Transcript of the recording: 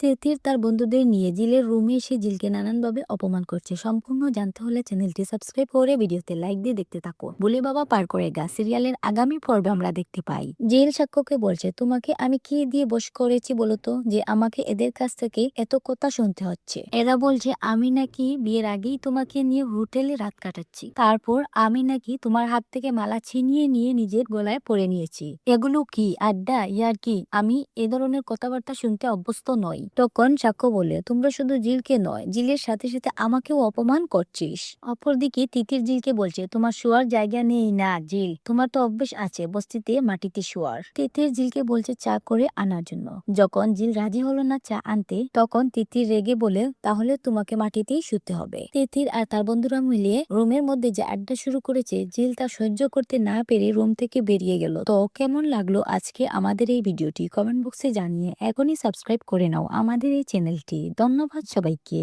তেতির তার বন্ধুদের নিয়ে জিলের রুমে এসে জিলকে নানানভাবে অপমান করছে। সম্পূর্ণ জানতে হলে চ্যানেলটি সাবস্ক্রাইব করে ভিডিওতে লাইক দিয়ে দেখতে থাকো। বলে বাবা পার করে গা, সিরিয়ালের আগামী পর্বে আমরা দেখতে পাই। জেল সাক্ষ্যকে বলছে, তোমাকে আমি কি দিয়ে বস করেছি বলতো যে আমাকে এদের কাছ থেকে এত কথা শুনতে হচ্ছে? এরা বলছে, আমি নাকি বিয়ের আগেই তোমাকে নিয়ে হোটেলে রাত কাটাচ্ছি। তারপর আমি নাকি তোমার হাত থেকে মালা ছিনিয়ে নিয়ে নিজের গলায় পরে নিয়েছি। এগুলো কি, আড্ডা, ইয়ার কি? আমি এ ধরনের কথাবার্তা শুনতে অভ্যস্ত নই। তখন সাক্ষ্য বলে, তোমরা শুধু জিলকে নয়, জিলের সাথে সাথে আমাকেও অপমান করছিস। অপরদিকে তিতির জিলকে বলছে, তোমার শোয়ার জায়গা নেই না, জিল। তোমার তো অভ্যেস আছে, বস্তিতে মাটিতে শোয়ার। তিতির জিলকে বলছে, চা করে আনার জন্য। যখন জিল রাজি হলো না চা আনতে, তখন তিতির রেগে বলে, তাহলে তোমাকে মাটিতেই শুতে হবে। তিতির আর তার বন্ধুরা মিলিয়ে রুমের মধ্যে যে আড্ডা শুরু করেছে, জিল তা সহ্য করতে না পেরে রুম থেকে বেরিয়ে গেল। তো কেমন লাগল আজকে আমাদের এই ভিডিওটি? কমেন্ট বক্সে জানিয়ে এখনই সাবস্ক্রাইব করে নাও। আমাদের এই চ্যানেলটি ধন্যবাদ সবাইকে।